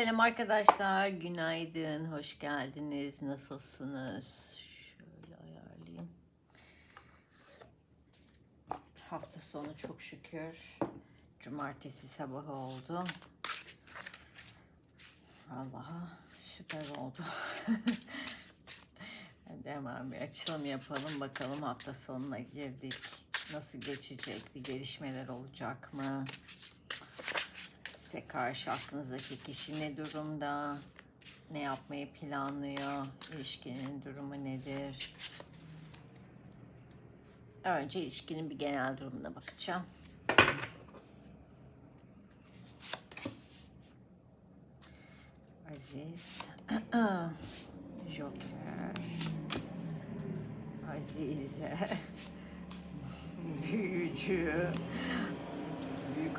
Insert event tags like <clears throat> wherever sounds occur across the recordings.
Selam arkadaşlar, günaydın, hoş geldiniz, nasılsınız? Şöyle ayarlayayım. Hafta sonu çok şükür, cumartesi sabahı oldu. Allah'a süper oldu. <laughs> Hadi hemen bir açılım yapalım, bakalım hafta sonuna girdik. Nasıl geçecek, bir gelişmeler olacak mı? Size karşı aklınızdaki kişi ne durumda? Ne yapmayı planlıyor? İlişkinin durumu nedir? Önce ilişkinin bir genel durumuna bakacağım. Aziz. <clears throat> Joker. Azize. <laughs> Büyücü.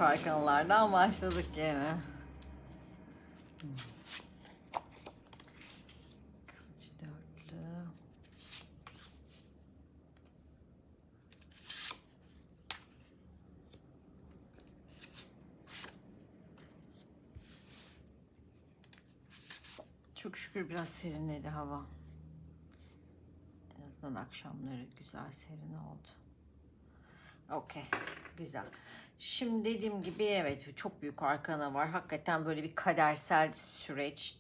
Büyük arkanlardan başladık gene. Kılıç dörtlü. Çok şükür biraz serinledi hava. En azından akşamları güzel serin oldu. Okey. Güzel. Şimdi dediğim gibi evet çok büyük arkana var. Hakikaten böyle bir kadersel süreç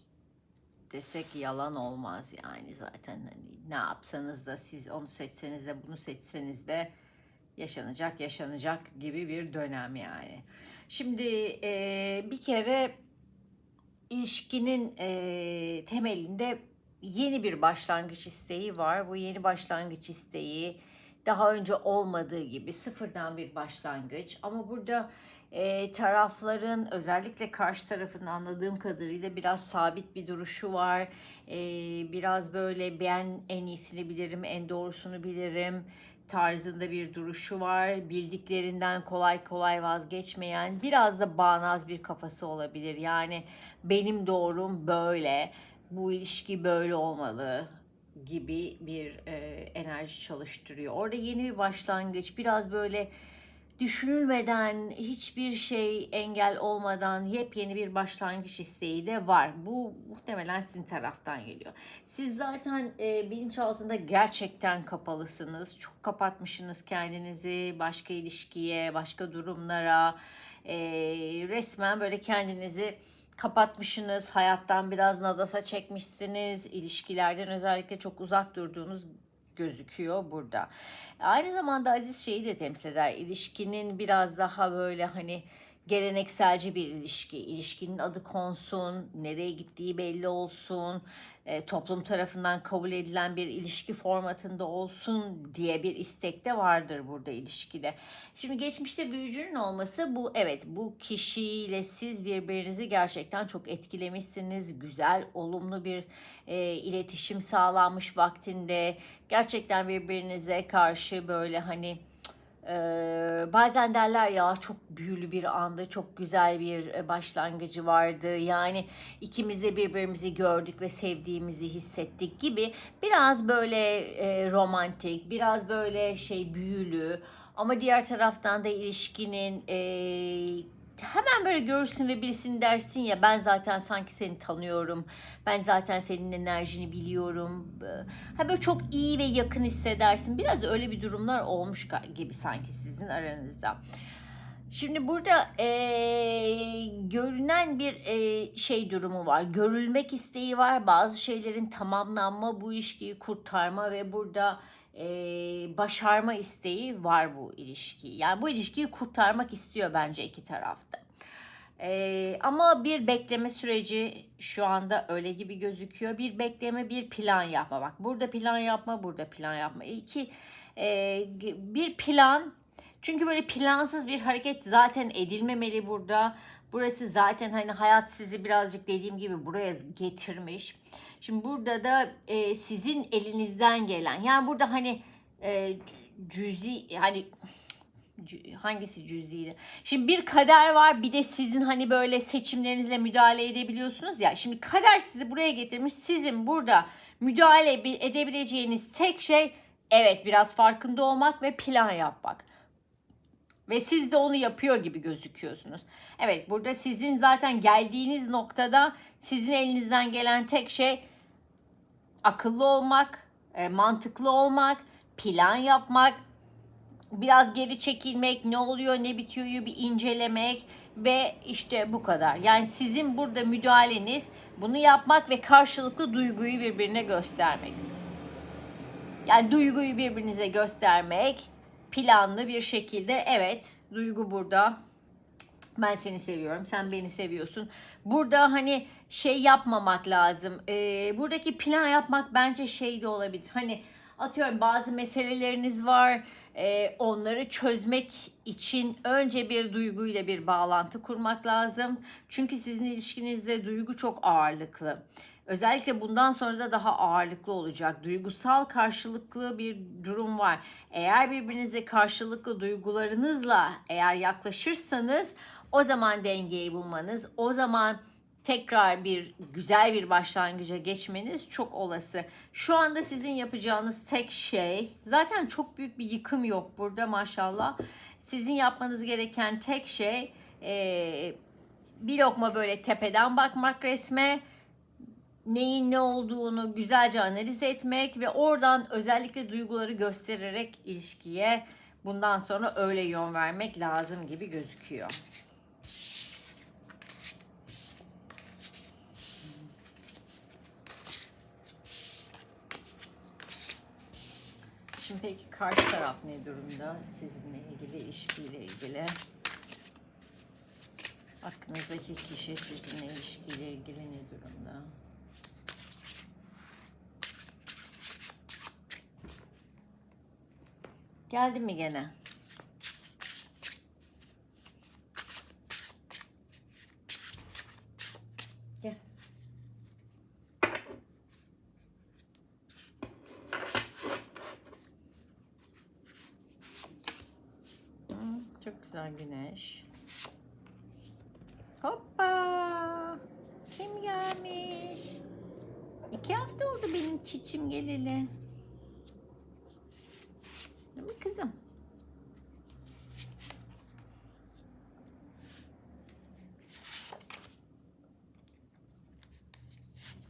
desek yalan olmaz yani zaten hani ne yapsanız da siz onu seçseniz de bunu seçseniz de yaşanacak yaşanacak gibi bir dönem yani. Şimdi e, bir kere ilişkinin e, temelinde yeni bir başlangıç isteği var. Bu yeni başlangıç isteği daha önce olmadığı gibi sıfırdan bir başlangıç. Ama burada e, tarafların özellikle karşı tarafın anladığım kadarıyla biraz sabit bir duruşu var. E, biraz böyle ben en iyisini bilirim, en doğrusunu bilirim tarzında bir duruşu var. Bildiklerinden kolay kolay vazgeçmeyen, biraz da bağnaz bir kafası olabilir. Yani benim doğrum böyle, bu ilişki böyle olmalı gibi bir e, enerji çalıştırıyor. Orada yeni bir başlangıç, biraz böyle düşünülmeden, hiçbir şey engel olmadan yepyeni bir başlangıç isteği de var. Bu muhtemelen sizin taraftan geliyor. Siz zaten e, bilinçaltında gerçekten kapalısınız. Çok kapatmışsınız kendinizi başka ilişkiye, başka durumlara. E, resmen böyle kendinizi kapatmışsınız, hayattan biraz nadasa çekmişsiniz, ilişkilerden özellikle çok uzak durduğunuz gözüküyor burada. Aynı zamanda Aziz şeyi de temsil eder. İlişkinin biraz daha böyle hani gelenekselci bir ilişki. İlişkinin adı konsun, nereye gittiği belli olsun, e, toplum tarafından kabul edilen bir ilişki formatında olsun diye bir istek de vardır burada ilişkide. Şimdi geçmişte büyücünün olması bu evet bu kişiyle siz birbirinizi gerçekten çok etkilemişsiniz. Güzel, olumlu bir e, iletişim sağlanmış vaktinde. Gerçekten birbirinize karşı böyle hani ee, bazen derler ya çok büyülü bir andı, çok güzel bir e, başlangıcı vardı. Yani ikimiz de birbirimizi gördük ve sevdiğimizi hissettik gibi biraz böyle e, romantik, biraz böyle şey büyülü. Ama diğer taraftan da ilişkinin e, hemen böyle görürsün ve birisini dersin ya ben zaten sanki seni tanıyorum. Ben zaten senin enerjini biliyorum. Ha böyle çok iyi ve yakın hissedersin. Biraz öyle bir durumlar olmuş gibi sanki sizin aranızda. Şimdi burada e, görünen bir e, şey durumu var. Görülmek isteği var. Bazı şeylerin tamamlanma, bu ilişkiyi kurtarma ve burada e, başarma isteği var bu ilişkiyi. Yani bu ilişkiyi kurtarmak istiyor bence iki tarafta. E, ama bir bekleme süreci şu anda öyle gibi gözüküyor. Bir bekleme, bir plan yapma. Bak burada plan yapma, burada plan yapma. İki, e, bir plan çünkü böyle plansız bir hareket zaten edilmemeli burada. Burası zaten hani hayat sizi birazcık dediğim gibi buraya getirmiş. Şimdi burada da e, sizin elinizden gelen yani burada hani e, cüzi hani hangisi cüziydi? Şimdi bir kader var bir de sizin hani böyle seçimlerinizle müdahale edebiliyorsunuz ya. Şimdi kader sizi buraya getirmiş. Sizin burada müdahale edebileceğiniz tek şey evet biraz farkında olmak ve plan yapmak. Ve siz de onu yapıyor gibi gözüküyorsunuz. Evet burada sizin zaten geldiğiniz noktada sizin elinizden gelen tek şey akıllı olmak, e, mantıklı olmak, plan yapmak, biraz geri çekilmek, ne oluyor ne bitiyoryu bir incelemek ve işte bu kadar. Yani sizin burada müdahaleniz bunu yapmak ve karşılıklı duyguyu birbirine göstermek. Yani duyguyu birbirinize göstermek planlı bir şekilde evet duygu burada. Ben seni seviyorum sen beni seviyorsun. Burada hani şey yapmamak lazım. Ee, buradaki plan yapmak bence şey de olabilir. Hani atıyorum bazı meseleleriniz var Ee, onları çözmek için önce bir duyguyla bir bağlantı kurmak lazım. Çünkü sizin ilişkinizde duygu çok ağırlıklı Özellikle bundan sonra da daha ağırlıklı olacak. Duygusal karşılıklı bir durum var. Eğer birbirinize karşılıklı duygularınızla eğer yaklaşırsanız o zaman dengeyi bulmanız, o zaman tekrar bir güzel bir başlangıca geçmeniz çok olası. Şu anda sizin yapacağınız tek şey zaten çok büyük bir yıkım yok burada maşallah. Sizin yapmanız gereken tek şey eee, bir lokma böyle tepeden bakmak resme neyin ne olduğunu güzelce analiz etmek ve oradan özellikle duyguları göstererek ilişkiye bundan sonra öyle yön vermek lazım gibi gözüküyor. Şimdi peki karşı taraf ne durumda sizinle ilgili, ilişkiyle ilgili? Aklınızdaki kişi sizinle ilişkiyle ilgili ne durumda? Geldi mi gene? Gel. Hı, Çok güzel güneş. Hoppa! Kim gelmiş? İki hafta oldu benim çiçim geleli. Değil mi kızım?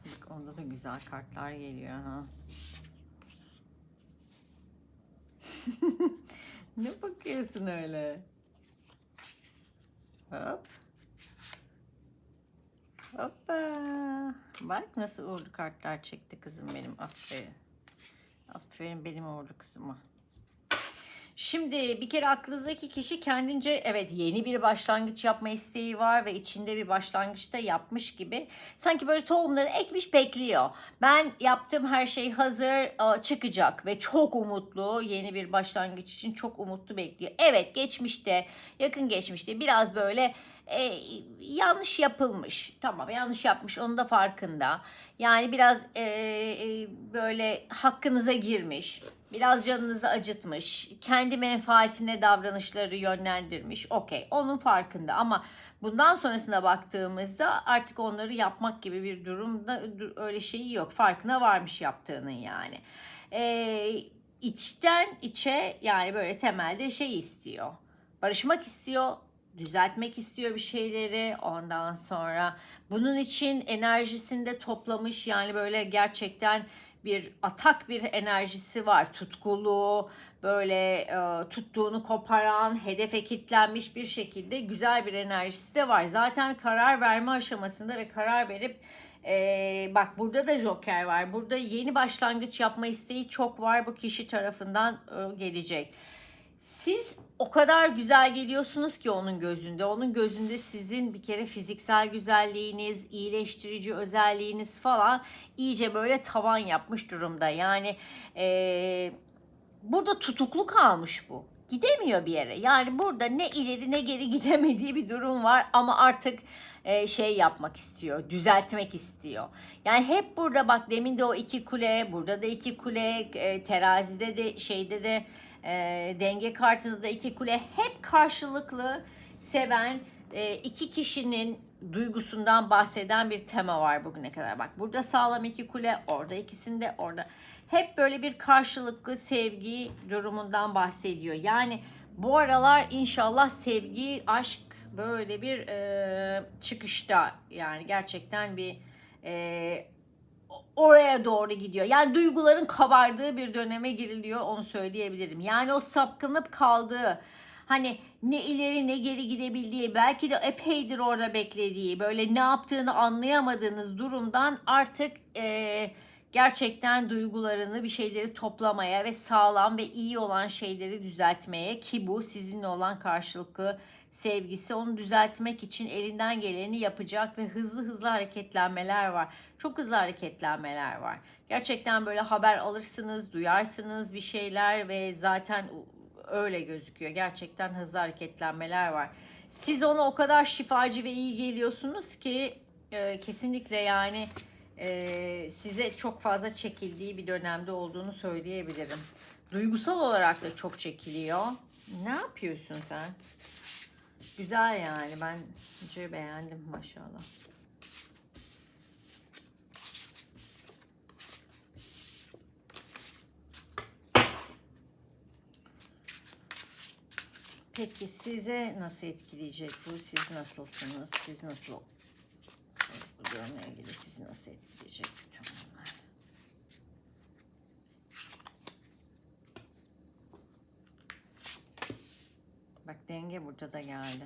Bak onda da güzel kartlar geliyor ha. <laughs> ne bakıyorsun öyle? Hop. Hoppa. Bak nasıl uğurlu kartlar çekti kızım benim. Aferin. Aferin benim uğurlu kızıma. Şimdi bir kere aklınızdaki kişi kendince evet yeni bir başlangıç yapma isteği var ve içinde bir başlangıçta yapmış gibi. Sanki böyle tohumları ekmiş bekliyor. Ben yaptığım her şey hazır e, çıkacak ve çok umutlu yeni bir başlangıç için çok umutlu bekliyor. Evet geçmişte yakın geçmişte biraz böyle e, yanlış yapılmış. Tamam yanlış yapmış onun da farkında. Yani biraz e, e, böyle hakkınıza girmiş. Biraz canınızı acıtmış. Kendi menfaatine davranışları yönlendirmiş. Okey onun farkında ama bundan sonrasına baktığımızda artık onları yapmak gibi bir durumda öyle şeyi yok. Farkına varmış yaptığının yani. E, içten içe yani böyle temelde şey istiyor. Barışmak istiyor düzeltmek istiyor bir şeyleri. Ondan sonra bunun için enerjisini de toplamış. Yani böyle gerçekten bir atak bir enerjisi var. Tutkulu böyle e, tuttuğunu koparan hedefe kilitlenmiş bir şekilde güzel bir enerjisi de var. Zaten karar verme aşamasında ve karar verip e, bak burada da joker var burada yeni başlangıç yapma isteği çok var bu kişi tarafından e, gelecek siz o kadar güzel geliyorsunuz ki onun gözünde. Onun gözünde sizin bir kere fiziksel güzelliğiniz, iyileştirici özelliğiniz falan iyice böyle tavan yapmış durumda. Yani eee, burada tutuklu kalmış bu. Gidemiyor bir yere. Yani burada ne ileri ne geri <laughs> gidemediği bir durum var ama artık e, şey yapmak istiyor, düzeltmek istiyor. Yani hep burada bak demin de o iki kule, burada da iki kule, e, terazide de şeyde de e, denge kartında da iki kule hep karşılıklı seven e, iki kişinin duygusundan bahseden bir tema var bugüne kadar. Bak burada sağlam iki kule, orada ikisinde, orada hep böyle bir karşılıklı sevgi durumundan bahsediyor. Yani Bu aralar inşallah sevgi, aşk böyle bir e, çıkışta yani gerçekten bir e, oraya doğru gidiyor. Yani duyguların kabardığı bir döneme giriliyor onu söyleyebilirim. Yani o sapkınıp kaldığı hani ne ileri ne geri gidebildiği belki de epeydir orada beklediği böyle ne yaptığını anlayamadığınız durumdan artık e, gerçekten duygularını bir şeyleri toplamaya ve sağlam ve iyi olan şeyleri düzeltmeye ki bu sizinle olan karşılıklı sevgisi onu düzeltmek için elinden geleni yapacak ve hızlı hızlı hareketlenmeler var. Çok hızlı hareketlenmeler var. Gerçekten böyle haber alırsınız, duyarsınız bir şeyler ve zaten öyle gözüküyor. Gerçekten hızlı hareketlenmeler var. Siz ona o kadar şifacı ve iyi geliyorsunuz ki e, kesinlikle yani e, size çok fazla çekildiği bir dönemde olduğunu söyleyebilirim. Duygusal olarak da çok çekiliyor. Ne yapıyorsun sen? Güzel yani. Bence beğendim maşallah. Peki size nasıl etkileyecek bu? Siz nasılsınız? Siz nasıl bu durumla ilgili sizi nasıl etkileyecek denge burada da geldi.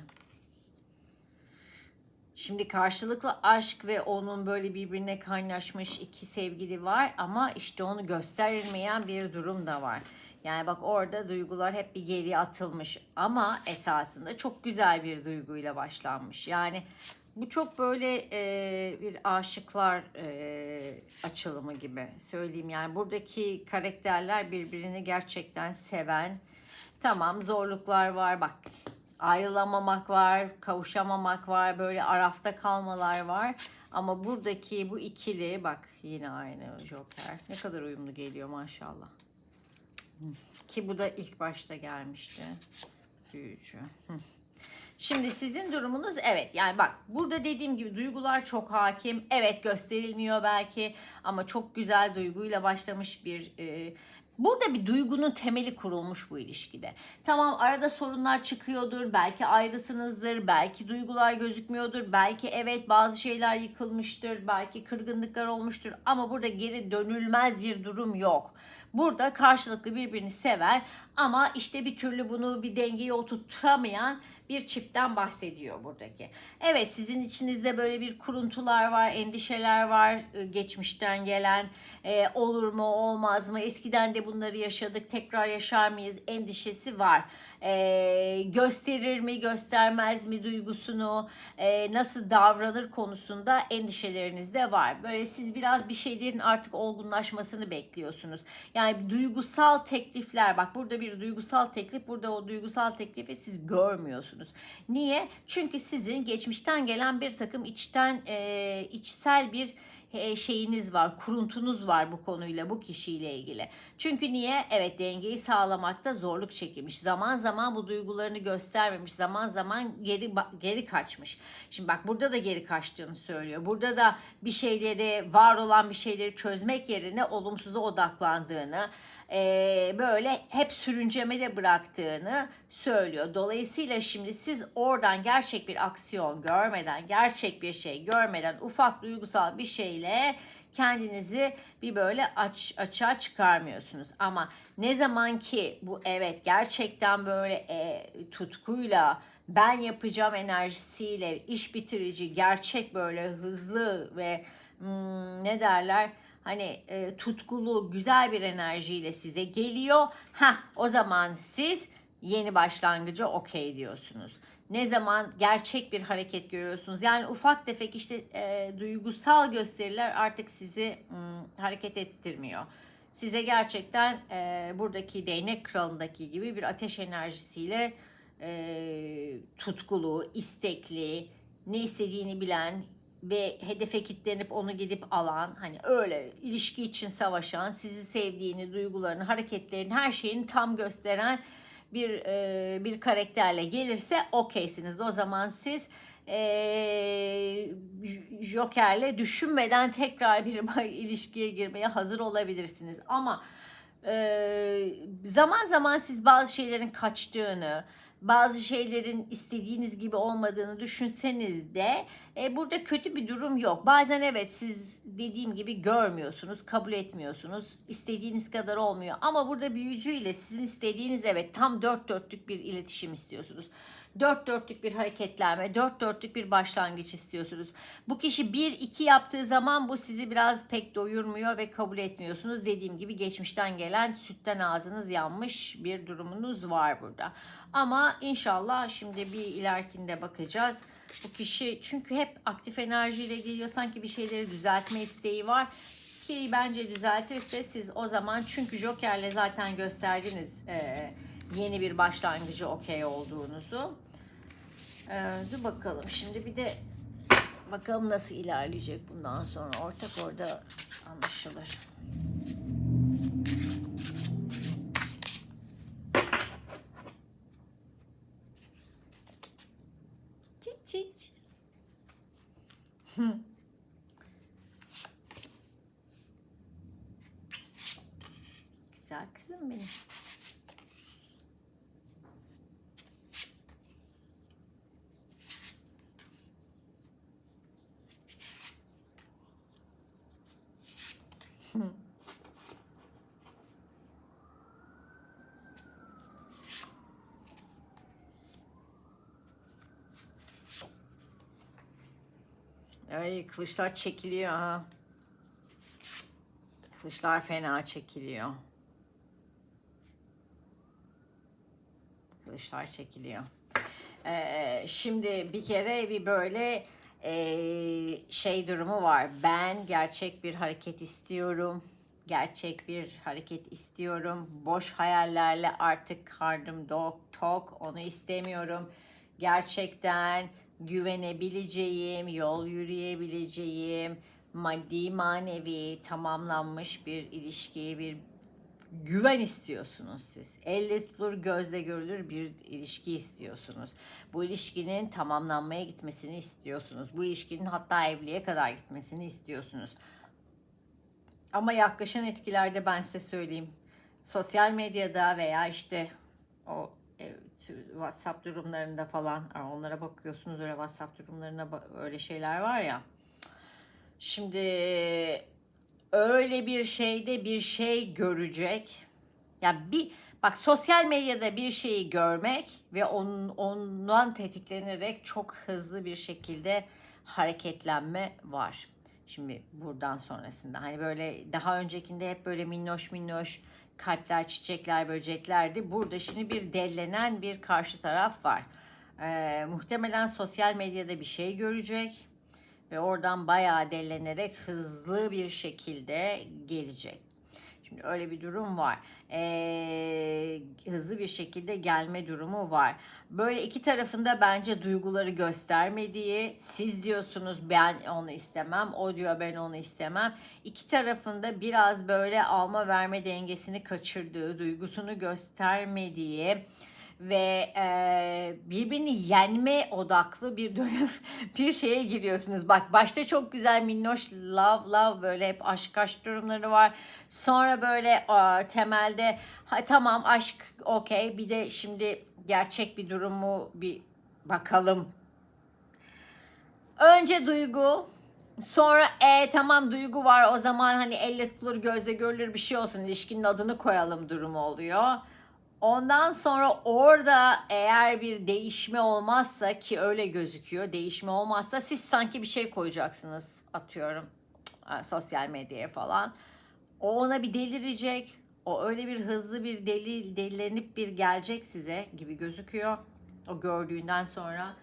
Şimdi karşılıklı aşk ve onun böyle birbirine kaynaşmış iki sevgili var ama işte onu gösterilmeyen bir durum da var. Yani bak orada duygular hep bir geri atılmış ama esasında çok güzel bir duyguyla başlanmış. Yani bu çok böyle e, bir aşıklar e, açılımı gibi söyleyeyim. Yani buradaki karakterler birbirini gerçekten seven. Tamam zorluklar var bak ayrılamamak var, kavuşamamak var, böyle arafta kalmalar var. Ama buradaki bu ikili bak yine aynı Joker. Ne kadar uyumlu geliyor maşallah. Ki bu da ilk başta gelmişti. Büyücü. Şimdi sizin durumunuz evet yani bak burada dediğim gibi duygular çok hakim. Evet gösterilmiyor belki ama çok güzel duyguyla başlamış bir e, Burada bir duygunun temeli kurulmuş bu ilişkide. Tamam arada sorunlar çıkıyordur, belki ayrısınızdır, belki duygular gözükmüyordur, belki evet bazı şeyler yıkılmıştır, belki kırgınlıklar olmuştur ama burada geri dönülmez bir durum yok. Burada karşılıklı birbirini sever ama işte bir türlü bunu bir dengeye oturtamayan bir çiftten bahsediyor buradaki. Evet sizin içinizde böyle bir kuruntular var, endişeler var, e, geçmişten gelen e, olur mu olmaz mı, eskiden de bunları yaşadık tekrar yaşar mıyız endişesi var. E, gösterir mi göstermez mi duygusunu, e, nasıl davranır konusunda endişeleriniz de var. Böyle siz biraz bir şeylerin artık olgunlaşmasını bekliyorsunuz. Yani duygusal teklifler bak burada bir duygusal teklif burada o duygusal teklifi siz görmüyorsunuz. Niye? Çünkü sizin geçmişten gelen bir takım içten e, içsel bir e, şeyiniz var, kuruntunuz var bu konuyla, bu kişiyle ilgili. Çünkü niye? Evet dengeyi sağlamakta zorluk çekilmiş. Zaman zaman bu duygularını göstermemiş. Zaman zaman geri geri kaçmış. Şimdi bak burada da geri kaçtığını söylüyor. Burada da bir şeyleri, var olan bir şeyleri çözmek yerine olumsuza odaklandığını, e, böyle hep sürüncemede bıraktığını söylüyor. Dolayısıyla şimdi siz oradan gerçek bir aksiyon görmeden, gerçek bir şey görmeden ufak duygusal bir şeyle kendinizi bir böyle aç açığa çıkarmıyorsunuz. Ama ne zaman ki bu evet gerçekten böyle e, tutkuyla ben yapacağım enerjisiyle iş bitirici, gerçek böyle hızlı ve hmm, ne derler hani e, tutkulu, güzel bir enerjiyle size geliyor. Ha, o zaman siz yeni başlangıcı okey diyorsunuz. Ne zaman gerçek bir hareket görüyorsunuz. Yani ufak tefek işte e, duygusal gösteriler artık sizi m, hareket ettirmiyor. Size gerçekten e, buradaki değnek kralındaki gibi bir ateş enerjisiyle e, tutkulu, istekli, ne istediğini bilen, ve hedefe kilitlenip onu gidip alan hani öyle ilişki için savaşan sizi sevdiğini duygularını hareketlerini her şeyini tam gösteren bir e, bir karakterle gelirse okeysiniz. O zaman siz e, Joker'le düşünmeden tekrar bir <laughs> ilişkiye girmeye hazır olabilirsiniz. Ama Ee, zaman zaman siz bazı şeylerin kaçtığını, bazı şeylerin istediğiniz gibi olmadığını düşünseniz de e, burada kötü bir durum yok. Bazen evet siz dediğim gibi görmüyorsunuz, kabul etmiyorsunuz. istediğiniz kadar olmuyor. Ama burada büyücüyle sizin istediğiniz evet tam dört dörtlük bir iletişim istiyorsunuz. Dört dörtlük bir hareketlenme, dört dörtlük bir başlangıç istiyorsunuz. Bu kişi bir iki yaptığı zaman bu sizi biraz pek doyurmuyor ve kabul etmiyorsunuz. Dediğim gibi geçmişten gelen sütten ağzınız yanmış bir durumunuz var burada. Ama inşallah şimdi bir ilerikinde bakacağız. Bu kişi çünkü hep aktif enerjiyle geliyor sanki bir şeyleri düzeltme isteği var ki bence düzeltirse siz o zaman çünkü Joker'le zaten gösterdiniz e, yeni bir başlangıcı okey olduğunuzu. E, dur bakalım şimdi bir de bakalım nasıl ilerleyecek bundan sonra ortak orada anlaşılır. Çiç çiç. Güzel kızım benim. Ay kılıçlar çekiliyor ha. Kılıçlar fena çekiliyor. Kılıçlar çekiliyor. Ee, şimdi bir kere bir böyle ee, şey durumu var. Ben gerçek bir hareket istiyorum. Gerçek bir hareket istiyorum. Boş hayallerle artık karnım dok tok onu istemiyorum. Gerçekten güvenebileceğim, yol yürüyebileceğim, maddi manevi tamamlanmış bir ilişki, bir güven istiyorsunuz siz. Elle tutulur, gözle görülür bir ilişki istiyorsunuz. Bu ilişkinin tamamlanmaya gitmesini istiyorsunuz. Bu ilişkinin hatta evliliğe kadar gitmesini istiyorsunuz. Ama yaklaşan etkilerde ben size söyleyeyim. Sosyal medyada veya işte o WhatsApp durumlarında falan onlara bakıyorsunuz öyle WhatsApp durumlarına öyle şeyler var ya. Şimdi öyle bir şeyde bir şey görecek. Ya yani bir bak sosyal medyada bir şeyi görmek ve onun, ondan tetiklenerek çok hızlı bir şekilde hareketlenme var. Şimdi buradan sonrasında hani böyle daha öncekinde hep böyle minnoş minnoş kalpler, çiçekler, böceklerdi. Burada şimdi bir dellenen bir karşı taraf var. Ee, muhtemelen sosyal medyada bir şey görecek ve oradan bayağı dellenerek hızlı bir şekilde gelecek. Şimdi öyle bir durum var. Ee, hızlı bir şekilde gelme durumu var. Böyle iki tarafında bence duyguları göstermediği, siz diyorsunuz ben onu istemem, o diyor ben onu istemem. İki tarafında biraz böyle alma verme dengesini kaçırdığı, duygusunu göstermediği, ve e, birbirini yenme odaklı bir dönem <laughs> bir şeye giriyorsunuz. Bak başta çok güzel minnoş love love böyle hep aşk aşk durumları var. Sonra böyle e, temelde ha, tamam aşk okey bir de şimdi gerçek bir durumu bir bakalım. Önce duygu Sonra e tamam duygu var o zaman hani elle tutulur gözle görülür bir şey olsun ilişkinin adını koyalım durumu oluyor. Ondan sonra orada eğer bir değişme olmazsa ki öyle gözüküyor değişme olmazsa siz sanki bir şey koyacaksınız atıyorum sosyal medyaya falan. O ona bir delirecek. O öyle bir hızlı bir deli delilenip bir gelecek size gibi gözüküyor. O gördüğünden sonra.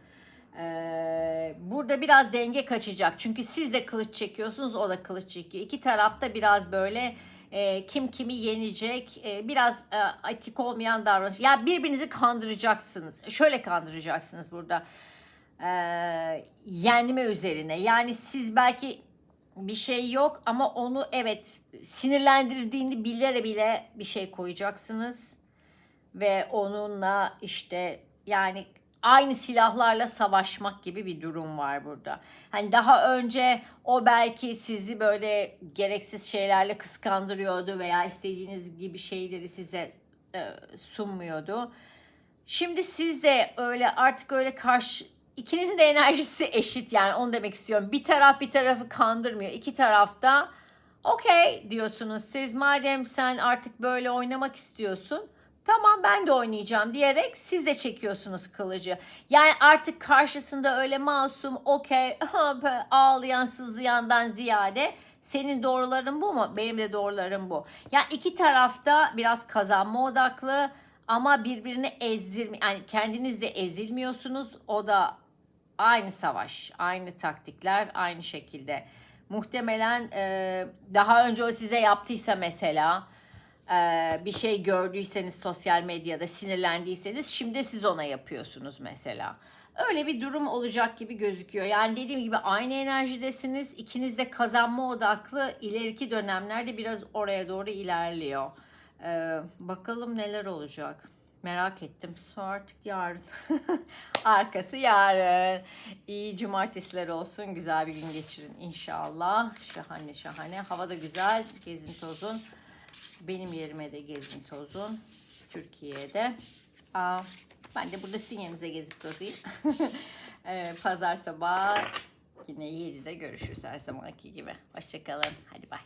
Ee, burada biraz denge kaçacak. Çünkü siz de kılıç çekiyorsunuz o da kılıç çekiyor. İki tarafta biraz böyle e, kim kimi yenecek e, biraz e, etik olmayan davranış. Ya yani birbirinizi kandıracaksınız. Şöyle kandıracaksınız burada. E, yenme üzerine. Yani siz belki bir şey yok ama onu evet sinirlendirdiğini bile bile bir şey koyacaksınız ve onunla işte yani aynı silahlarla savaşmak gibi bir durum var burada. Hani daha önce o belki sizi böyle gereksiz şeylerle kıskandırıyordu veya istediğiniz gibi şeyleri size e, sunmuyordu. Şimdi siz de öyle artık öyle karşı ikinizin de enerjisi <laughs> eşit yani onu demek istiyorum. Bir taraf bir tarafı kandırmıyor. İki tarafta okey diyorsunuz siz madem sen artık böyle oynamak istiyorsun tamam ben de oynayacağım diyerek siz de çekiyorsunuz kılıcı. Yani artık karşısında öyle masum okey ağlayan sızlayandan ziyade senin doğruların bu mu? Benim de doğrularım bu. Yani iki tarafta biraz kazanma odaklı ama birbirini ezdirme yani kendiniz de ezilmiyorsunuz. O da aynı savaş, aynı taktikler, aynı şekilde. Muhtemelen e, daha önce o size yaptıysa mesela bir şey gördüyseniz sosyal medyada sinirlendiyseniz şimdi siz ona yapıyorsunuz mesela. Öyle bir durum olacak gibi gözüküyor. Yani dediğim gibi aynı enerjidesiniz. İkiniz de kazanma odaklı. İleriki dönemlerde biraz oraya doğru ilerliyor. Ee, bakalım neler olacak. Merak ettim. Sonra artık yarın. <laughs> Arkası yarın. İyi cumartesiler olsun. Güzel bir gün geçirin inşallah. Şahane şahane. Hava da güzel. Gezin tozun. Benim yerime de gezin tozun. Türkiye'de. Aa, ben de burada sizin yerinize gezip tozayım. <laughs> Ee, Pazar sabahı yine 7'de görüşürüz her zamanki gibi. Hoşçakalın. Hadi bay.